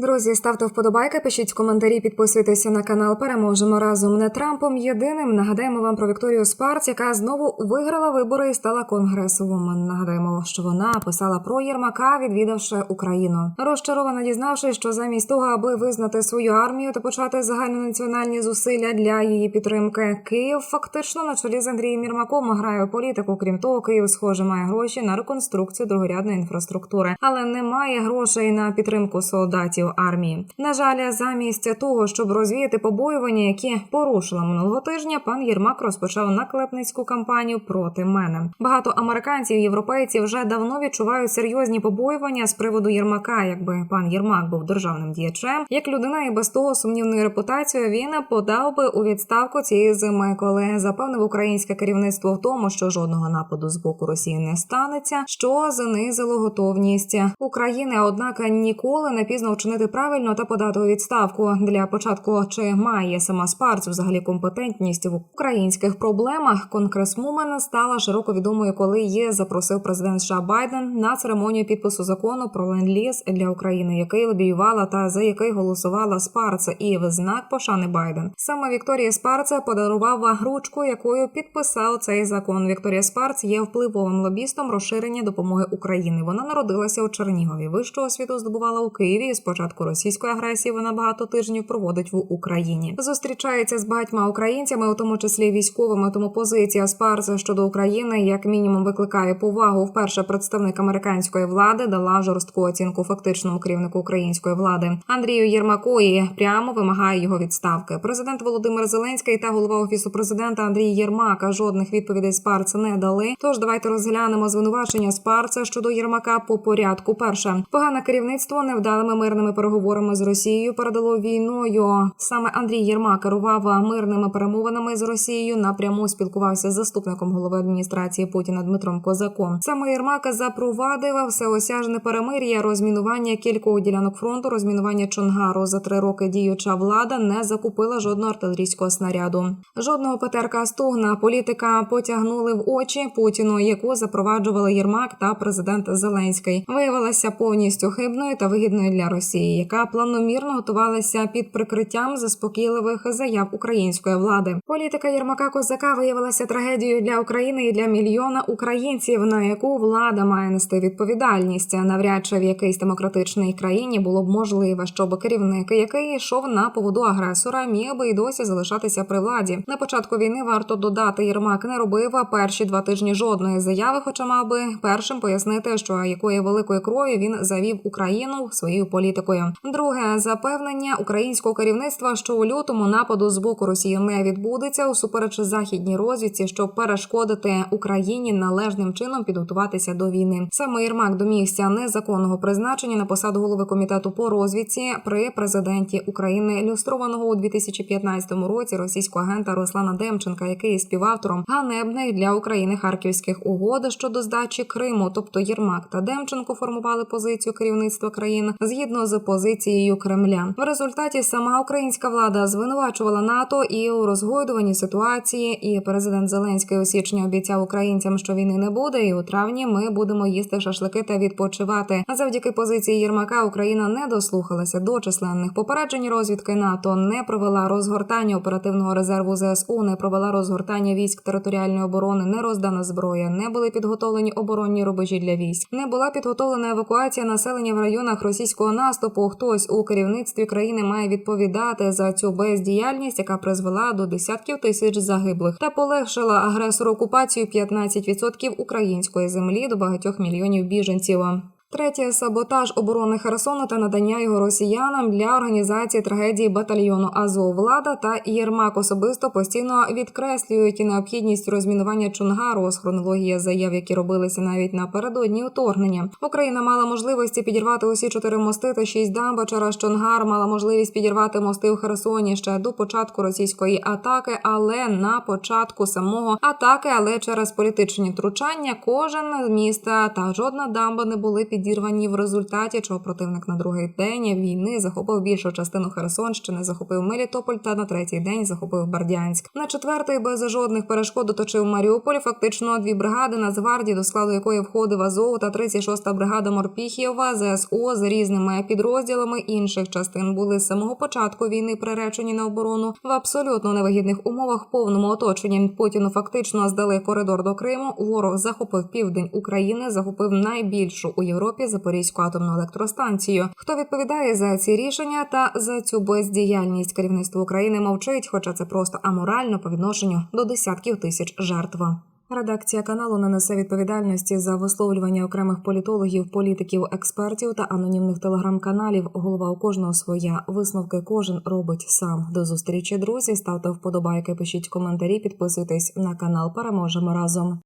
Друзі, ставте вподобайки, пишіть коментарі, підписуйтеся на канал. Переможемо разом не Трампом єдиним. Нагадаємо вам про Вікторію Спарц, яка знову виграла вибори і стала конгресовумен. Нагадаємо, що вона писала про Єрмака, відвідавши Україну. Розчарована, дізнавшись, що замість того, аби визнати свою армію та почати загальнонаціональні зусилля для її підтримки, Київ фактично на чолі з Андрієм Єрмаком грає політику. Крім того, Київ схоже має гроші на реконструкцію другорядної інфраструктури, але немає грошей на підтримку солдатів армії. На жаль, замість того, щоб розвіяти побоювання, які порушила минулого тижня, пан Єрмак розпочав наклепницьку кампанію проти мене. Багато американців і європейців вже давно відчувають серйозні побоювання з приводу Єрмака. Якби пан Єрмак був державним діячем, як людина і без того сумнівною репутацією, він подав би у відставку цієї зими, коли запевнив українське керівництво в тому, що жодного нападу з боку Росії не станеться, що знизило готовність України. Однак ніколи не пізно вчинити правильно та подати у відставку для початку. Чи має сама Спарц взагалі компетентність в українських проблемах? Конгресмумен стала широко відомою, коли її запросив президент США Байден на церемонію підпису закону про ленд-ліз для України, який лобіювала та за який голосувала Спарца, і в знак пошани Байден. Саме Вікторія Спарца подарував ручку, якою підписав цей закон. Вікторія Спарц є впливовим лобістом розширення допомоги Україні. Вона народилася у Чернігові. Вищу освіту здобувала у Києві. І з початку російської агресії вона багато тижнів проводить в Україні. Зустрічається з багатьма українцями, у тому числі військовими. Тому позиція Спарца щодо України як мінімум викликає повагу. Вперше представник американської влади дала жорстку оцінку фактичному керівнику української влади Андрію Єрмаку і прямо вимагає його відставки. Президент Володимир Зеленський та голова офісу президента Андрій Єрмака жодних відповідей Спарца не дали. Тож давайте розглянемо звинувачення Спарца щодо Єрмака по порядку. Перше погане керівництво невдалими мирними переговорами з Росією передало війною. Саме Андрій Єрмак керував мирними перемовинами з Росією. Напряму спілкувався з заступником голови адміністрації Путіна Дмитром Козаком. Саме Єрмак запровадив всеосяжне перемир'я, розмінування кількох ділянок фронту, розмінування Чонгару за три роки діюча влада не закупила жодного артилерійського снаряду. Жодного Петерка Стугна політика потягнули в очі Путіну, яку запроваджували Єрмак та президент Зеленський. Виявилася повністю хибною та вигідною для Росії, яка планомірно готувалася під прикриттям заспокійливих заяв української влади. Політика Єрмака Козака виявилася трагедією для України і для мільйона українців, на яку влада має нести відповідальність. Навряд чи в якійсь демократичній країні було б можливо, щоб керівник, який йшов на поводу агресора, міг би й досі залишатися при владі. На початку війни варто додати Єрмак не робив перші два тижні жодної заяви, хоча мав би першим пояснити, що якої великої крові він завів Україну своєю політикою. Друге запевнення українського керівництва, що у лютому нападу з боку Росії не відбудеться, усупереч західній розвідці, щоб перешкодити Україні належним чином підготуватися до війни. Саме Єрмак домігся незаконного призначення на посаду голови комітету по розвідці при президенті України, ілюстрованого у 2015 році російського агента Руслана Демченка, який є співавтором ганебних для України харківських угод щодо здачі Криму, тобто Єрмак та Демченко формували позицію керівництва країн. Згідно з позицією Кремля. В результаті сама українська влада звинувачувала НАТО і у розгойдуванні ситуації. І президент Зеленський у січні обіцяв українцям, що війни не буде, і у травні ми будемо їсти шашлики та відпочивати. А завдяки позиції Єрмака Україна не дослухалася до численних попереджень розвідки НАТО, не провела розгортання оперативного резерву ЗСУ, не провела розгортання військ територіальної оборони, не роздана зброя, не були підготовлені оборонні рубежі для військ, не була підготовлена евакуація населення в районах російського наступу. Хтось у керівництві країни має відповідати за цю бездіяльність, яка призвела до десятків тисяч загиблих, та полегшила агресору окупацію 15% української землі до багатьох мільйонів біженців. Третє саботаж оборони Херсону та надання його росіянам для організації трагедії батальйону Азов. Влада та Єрмак особисто постійно відкреслюють необхідність розмінування Чонгару з хронології заяв, які робилися навіть напередодні вторгнення. Україна мала можливості підірвати усі чотири мости та шість дамб. Через Чонгар мала можливість підірвати мости в Херсоні ще до початку російської атаки, але на початку самого атаки, але через політичні втручання, кожен міста та жодна дамба не були підірвані підірвані в результаті, чого противник на другий день війни захопив більшу частину Херсонщини, захопив Мелітополь та на третій день захопив Бердянськ. На четвертий без жодних перешкод оточив Маріуполь. Фактично дві бригади Нацгвардії, до складу якої входив Азов та 36-та бригада Морпіхієва ЗСО з різними підрозділами інших частин були з самого початку війни приречені на оборону в абсолютно невигідних умовах, повному оточенні. Путіну фактично здали коридор до Криму. Ворог захопив південь України, захопив найбільшу у Європі Запорізьку атомну електростанцію. Хто відповідає за ці рішення та за цю бездіяльність керівництво України мовчить, хоча це просто аморально по відношенню до десятків тисяч жертв. Редакція каналу не несе відповідальності за висловлювання окремих політологів, політиків, експертів та анонімних телеграм-каналів. Голова у кожного своя висновки кожен робить сам. До зустрічі, друзі. Ставте вподобайки, пишіть коментарі, підписуйтесь на канал. Переможемо разом.